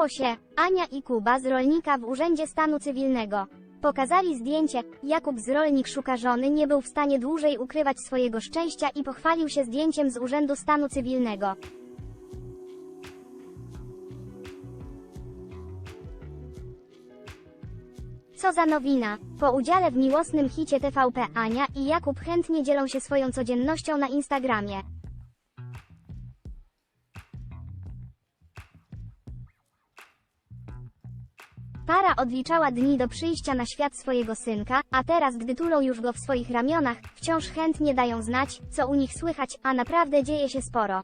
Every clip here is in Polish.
Okazało się, Ania i Kuba z rolnika w Urzędzie Stanu Cywilnego. Pokazali zdjęcie, Jakub z rolnik szuka żony nie był w stanie dłużej ukrywać swojego szczęścia i pochwalił się zdjęciem z Urzędu Stanu Cywilnego. Co za nowina! Po udziale w miłosnym hicie TVP Ania i Jakub chętnie dzielą się swoją codziennością na Instagramie. Para odliczała dni do przyjścia na świat swojego synka, a teraz gdy tulą już go w swoich ramionach, wciąż chętnie dają znać, co u nich słychać, a naprawdę dzieje się sporo.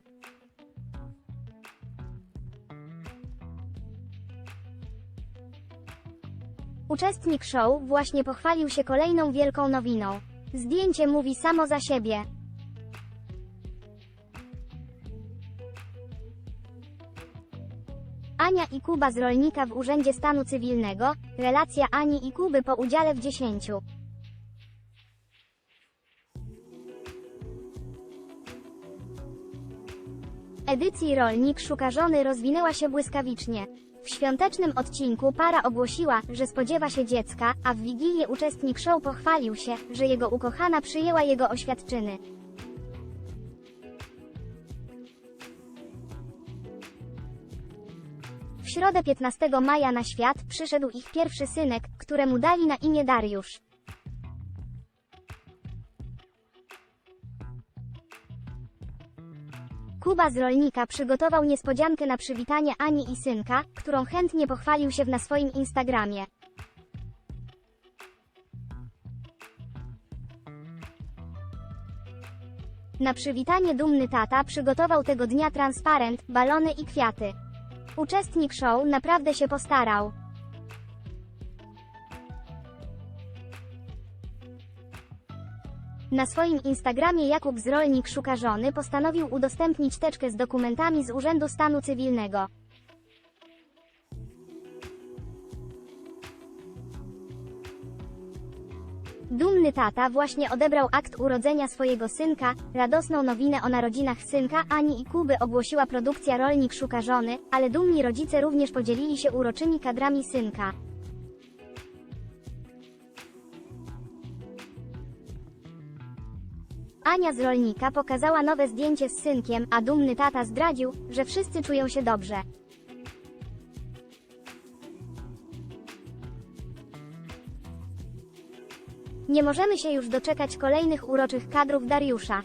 Uczestnik show właśnie pochwalił się kolejną wielką nowiną. Zdjęcie mówi samo za siebie. Ania i Kuba z rolnika w Urzędzie Stanu Cywilnego, relacja Ani i Kuby po udziale w 10. Edycji Rolnik szuka żony rozwinęła się błyskawicznie. W świątecznym odcinku para ogłosiła, że spodziewa się dziecka, a w Wigilię uczestnik show pochwalił się, że jego ukochana przyjęła jego oświadczyny. W środę 15 maja na świat przyszedł ich pierwszy synek, któremu dali na imię Dariusz. Kuba z rolnika przygotował niespodziankę na przywitanie Ani i synka, którą chętnie pochwalił się na swoim Instagramie. Na przywitanie dumny tata przygotował tego dnia transparent, balony i kwiaty. Uczestnik show naprawdę się postarał. Na swoim Instagramie Jakub z Rolnik szuka żony postanowił udostępnić teczkę z dokumentami z Urzędu Stanu Cywilnego. Dumny tata właśnie odebrał akt urodzenia swojego synka, radosną nowinę o narodzinach synka Ani i Kuby ogłosiła produkcja Rolnik szuka żony, ale dumni rodzice również podzielili się uroczymi kadrami synka. Ania z rolnika pokazała nowe zdjęcie z synkiem, a dumny tata zdradził, że wszyscy czują się dobrze. Nie możemy się już doczekać kolejnych uroczych kadrów Dariusza.